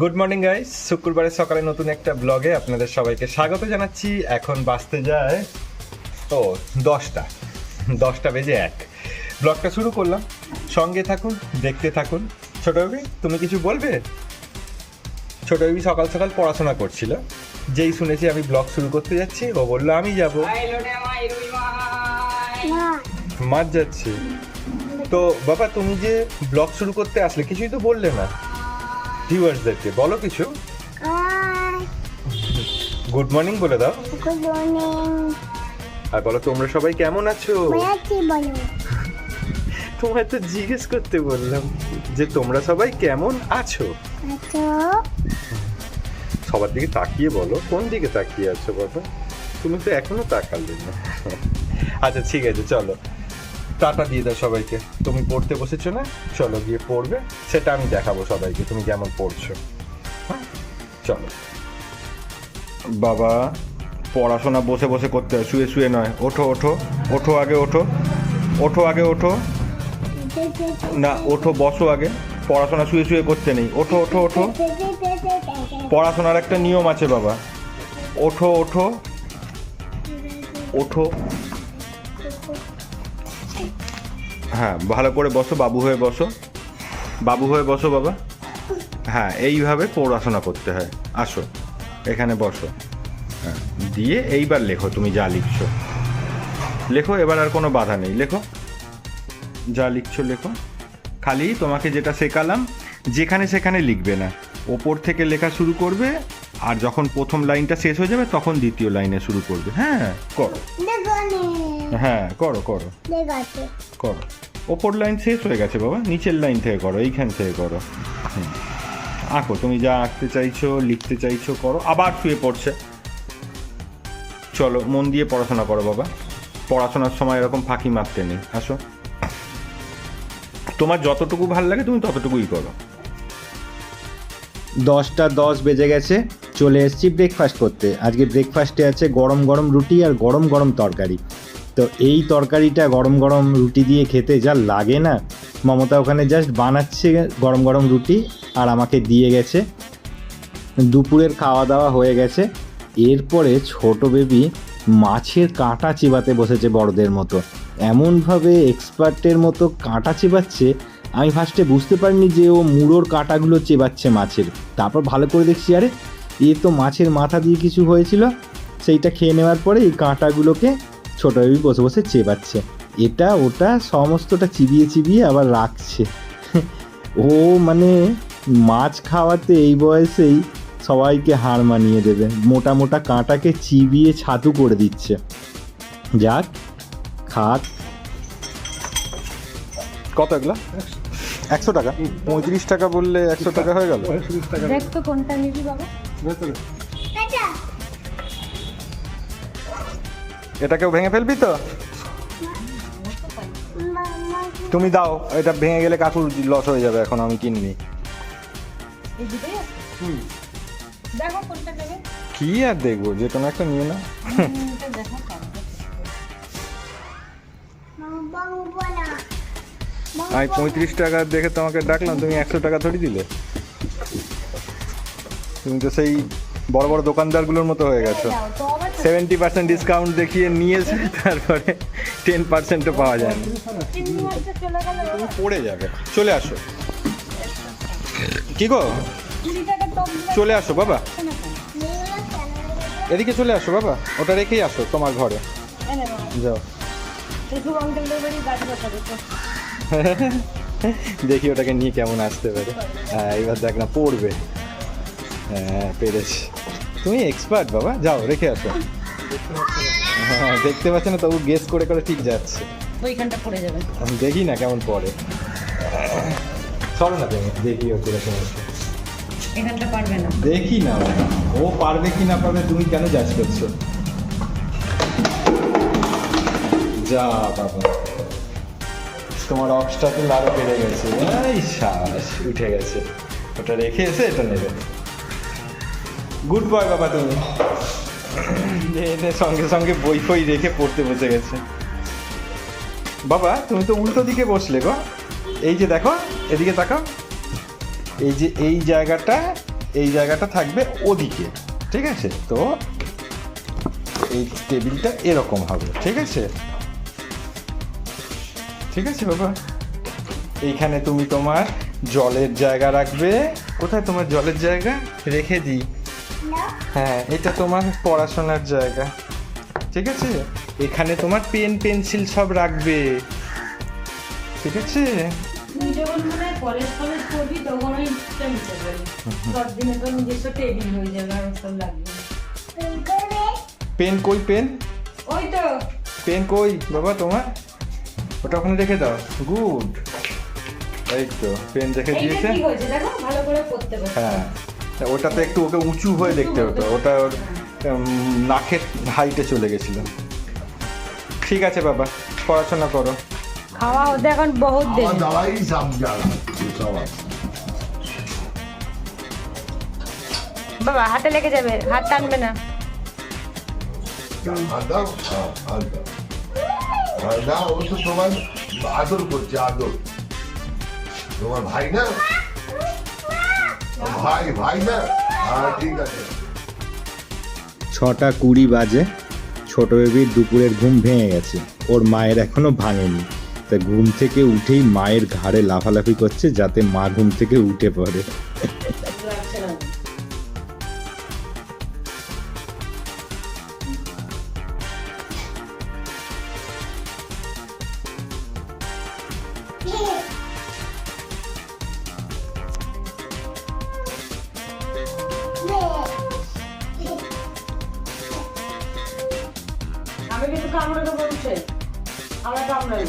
Good morning guys শুক্রবারের সকালে নতুন একটা ব্লগে আপনাদের সবাইকে স্বাগত জানাচ্ছি। এখন বাঁচতে যায় ও দশটা। দশটা বেজে এক। ব্লগটা শুরু করলাম। সঙ্গে থাকুন দেখতে থাকুন। ছোট বেবি তুমি কিছু বলবে? ছোট বেবি সকাল সকাল পড়াশোনা করছিল। যেই শুনেছি আমি ব্লগ শুরু করতে যাচ্ছি ও বলল আমি যাব। মার যাচ্ছি। তো বাবা তুমি যে ব্লগ শুরু করতে আসলে কিছুই তো বললে না। ভিউয়ার্সদেরকে বলো কিছু। গুড মর্নিং বলে দাও। গুড মর্নিং আর বলো তোমরা সবাই কেমন আছো? বলো। তোমায় তো জিজ্ঞেস করতে বললাম যে তোমরা সবাই কেমন আছো? আছো? সবার দিকে তাকিয়ে বলো কোন দিকে তাকিয়ে আছো বাবা তুমি তো এখনও তাকালে না। আচ্ছা ঠিক আছে চলো। টাটা দিয়ে দাও সবাইকে। তুমি পড়তে বসেছো না? চলো গিয়ে পড়বে। সেটা আমি দেখাবো সবাইকে, তুমি কেমন পড়ছো। হ্যাঁ? চলো। বাবা, পড়াশোনা বসে বসে করতে হয়, শুয়ে শুয়ে নয়। ওঠো ওঠো। ওঠো আগে, ওঠো। ওঠো আগে, ওঠো। না, ওঠো, বসো আগে। পড়াশোনা শুয়ে শুয়ে করতে নেই। ওঠো ওঠো ওঠো। পড়াশোনার একটা নিয়ম আছে বাবা। ওঠো ওঠো। ওঠো। হ্যাঁ ভালো করে বসো, বাবু হয়ে বসো। বাবু হয়ে বসো, বাবা। হ্যাঁ এইভাবে পড়াশোনা করতে হয়। আসো, এখানে বসো। হ্যাঁ দিয়ে এইবার লেখো, তুমি যা লিখছো। লেখো, এবার আর কোনো বাধা নেই। লেখো, যা লিখছো লেখো। খালি তোমাকে যেটা শেখালাম, যেখানে সেখানে লিখবে না। ওপর থেকে লেখা শুরু করবে, আর যখন প্রথম লাইনটা শেষ হয়ে যাবে, তখন দ্বিতীয় লাইনে শুরু করবে। হ্যাঁ করো। হ্যাঁ করো করো। করো। ওপর লাইন শেষ হয়ে গেছে বাবা নিচের লাইন থেকে করো এইখান থেকে করো। হুম। আঁকো তুমি যা আঁকতে চাইছো লিখতে চাইছো করো আবার শুয়ে পড়ছে। চলো মন দিয়ে পড়াশোনা করো বাবা। পড়াশোনার সময় এরকম ফাঁকি মারতে নেই। আসো। তোমার যতটুকু ভালো লাগে তুমি ততটুকুই করো। দশটা দশ বেজে গেছে চলে এসেছি ব্রেকফাস্ট করতে। আজকে ব্রেকফাস্টে আছে গরম গরম রুটি আর গরম গরম তরকারি। তো এই তরকারিটা গরম গরম রুটি দিয়ে খেতে যা লাগে না। মমতা ওখানে জাস্ট বানাচ্ছে গরম গরম রুটি আর আমাকে দিয়ে গেছে। দুপুরের খাওয়া দাওয়া হয়ে গেছে। এরপরে ছোট বেবি মাছের কাঁটা চিবাতে বসেছে বড়দের মতো। এমনভাবে এক্সপার্টের মতো কাঁটা চিবাচ্ছে, আমি ফার্স্টে বুঝতে পারিনি যে ও মুড়োর কাঁটাগুলো চেবাচ্ছে মাছের। তারপর ভালো করে দেখছি, আরে, এ তো মাছের মাথা দিয়ে কিছু হয়েছিল। সেইটা খেয়ে নেওয়ার পরে এই কাঁটাগুলোকে ছোট বেবি বসে বসে চেবাচ্ছে। এটা ওটা সমস্তটা চিবিয়ে চিবিয়ে আবার রাখছে। ও মানে মাছ খাওয়াতে এই বয়সেই সবাইকে হার মানিয়ে দেবে। মোটা মোটা কাঁটাকে চিবিয়ে ছাতু করে দিচ্ছে। যাক খাক। কত এগুলো? একশো টাকা? পঁয়ত্রিশ টাকা বললে একশো টাকা হয়ে গেল? দেখ তো কোনটা নিবি বাবা। এটাকেও ভেঙে ফেলবি তো? তুমি দাও এটা ভেঙে গেলে কাকুর লস হয়ে যাবে এখন আমি কিনবি। কি আর দেখব যে কোনো একটা নিয়ে না আমি পঁয়ত্রিশ টাকা দেখে তোমাকে ডাকলাম তুমি একশো টাকা ধরে দিলে। তুমি তো সেই বড় বড় দোকানদারগুলোর মতো হয়ে গেছো। সেভেন্টি পার্সেন্ট ডিসকাউন্ট দেখিয়ে নিয়েছে তারপরে টেন পার্সেন্টও পাওয়া যায় পড়ে যাবে। চলে আসো। কি গো? চলে আসো বাবা? এদিকে চলে আসো বাবা। ওটা রেখেই আসো তোমার ঘরে। যাও। দেখি ওটাকে নিয়ে কেমন আসতে পারে। হ্যাঁ এবার দেখ না পড়বে। হ্যাঁ পেরেছি। তুমি এক্সপার্ট বাবা। যাও রেখে আসো। হ্যাঁ দেখতে পাচ্ছ না তবু গেস করে করে ঠিক যাচ্ছে। ওইখানটা পড়ে যাবে। আমি দেখি না কেমন পড়ে। চলো না তুমি দেখি ও কীরকম এখানটা পারবে না। দেখি না ও পারবে কি না পারবে তুমি কেন যাচ করছ? যা বাবা। তোমার অবস্টাকেল আরও বেড়ে গেছে। এই শ্বাস উঠে গেছে। ওটা রেখে এসে এটা নেবে। গুড বয় বাবা, তুমি। এনে সঙ্গে সঙ্গে বই ফই রেখে পড়তে বসে গেছে। বাবা, তুমি তো উল্টো দিকে বসলে গো। এই যে দেখো, এদিকে তাকাও। এই যে, এই জায়গাটা এই জায়গাটা থাকবে ওদিকে, ঠিক আছে? তো এই টেবিলটা এরকম হবে, ঠিক আছে? ঠিক আছে, বাবা। এইখানে তুমি তোমার জলের জায়গা রাখবে। কোথায় তোমার জলের জায়গা? রেখে দিই। হ্যাঁ এটা তোমার পড়াশোনার জায়গা। ঠিক আছে? এখানে তোমার পেন পেন্সিল সব রাখবে। ঠিক আছে? তুই যখন মনে হয় কলেজ কলেজ করবি তখন ওই নিতে পারি দশ দিনে তো নিজস্ব টেবিল হয়ে যাবে আর সব লাগবে। পেন কই পেন? ওই তো। পেন কই বাবা তোমার? ওটা ওখানে রেখে দাও। গুড। এই তো পেন রেখে দিয়েছে। হ্যাঁ। ওটাতে একটু ওকে উঁচু হয়ে দেখতে হতো। ওটা ওর নাকের হাইটে চলে গেছিল। ঠিক আছে বাবা পড়াশোনা করো। খাওয়া হতে এখন বহুত দেরি। দাওয়াই সব বাবা হাতে লেগে যাবে হাত টানবে না। হ্যাঁ, আদর করছে আদর। তোমার ভাই না? ভাই ভাই হ্যাঁ ছটা কুড়ি বাজে, ছোট বেবির দুপুরের ঘুম ভেঙে গেছে। ওর মায়ের এখনও ভাঙেনি। তা ঘুম থেকে উঠেই মায়ের ঘাড়ে লাফালাফি করছে যাতে মা ঘুম থেকে উঠে পড়ে। আমি কিন্তু কামড়াতে বলছে আমরা কামড়াই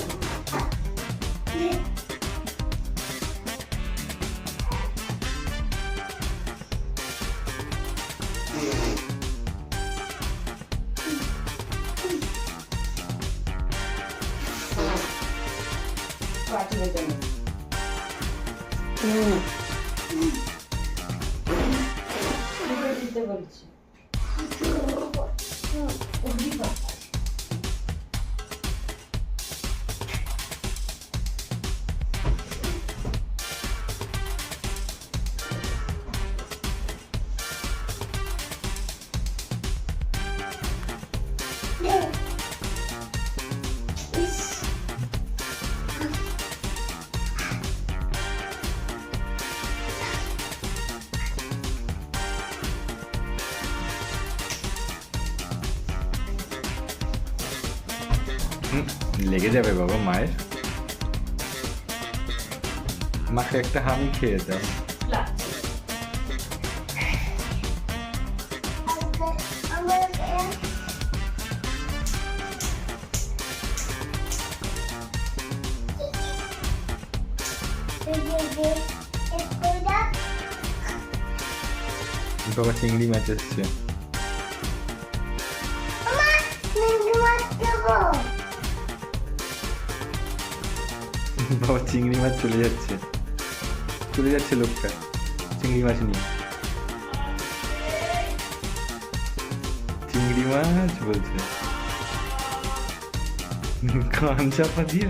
দিতে বলছি। লেগে যাবে বাবা মায়ের। মাকে একটা হামি খেয়ে দাও। বাবা চিংড়ি মাছ এসছে। বাবা চিংড়ি মাছ চলে যাচ্ছে। চলে যাচ্ছে লোকটা, চিংড়ি মাছ নিয়ে। চিংড়ি মাছ বলছে। কান চাপা দিয়ে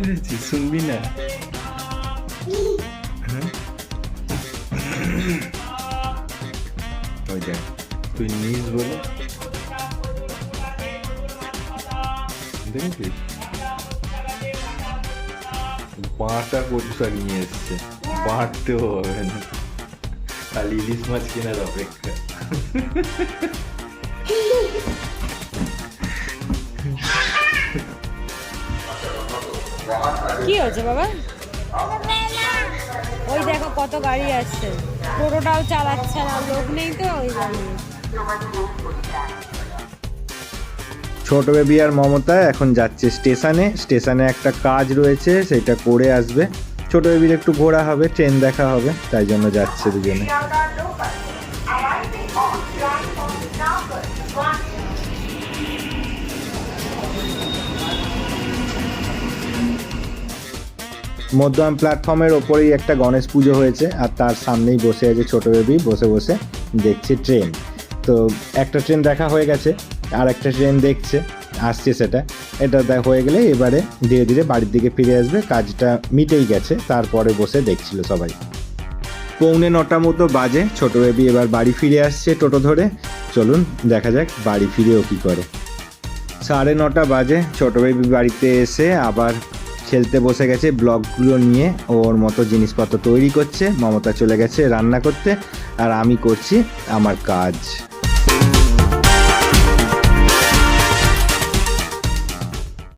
শুনবি না? হ্যাঁ? তুই নিস বলে। দেখেছিস? বাঁটা কচুশাক নিয়ে এসছে বাঁটতেও হবে না খালি ইলিশ মাছ কেনার অপেক্ষা কি হয়েছে বাবা ওই দেখো কত গাড়ি আসছে টোটোটাও চালাচ্ছে না লোক নেই তো ওই গাড়ি ছোট বেবি আর মমতা এখন যাচ্ছে স্টেশনে। স্টেশনে একটা কাজ রয়েছে, সেটা করে আসবে। ছোট বেবির একটু ঘোরা হবে ট্রেন দেখা হবে, তাই জন্য যাচ্ছে দুজনে। মধ্যম প্ল্যাটফর্মের ওপরেই একটা গণেশ পুজো হয়েছে, আর তার সামনেই বসে আছে ছোট বেবি বসে বসে দেখছে ট্রেন তো একটা ট্রেন দেখা হয়ে গেছে। আর একটা ট্রেন দেখছে, আসছে সেটা। এটা দেখ, হয়ে গেলে এবারে ধীরে ধীরে বাড়ির দিকে ফিরে আসবে, কাজটা মিটেই গেছে, তারপরে বসে দেখছিল সবাই। পৌনে নটা মতো বাজে, ছোট বেবি এবার বাড়ি ফিরে আসছে টোটো ধরে। চলুন, দেখা যাক বাড়ি ফিরে ও কী করে। সাড়ে নটা বাজে, ছোট বেবি বাড়িতে এসে আবার খেলতে বসে গেছে ব্লকগুলো নিয়ে। ওর মতো জিনিসপত্র তৈরি করছে, মমতা চলে গেছে রান্না করতে, আর আমি করছি আমার কাজ।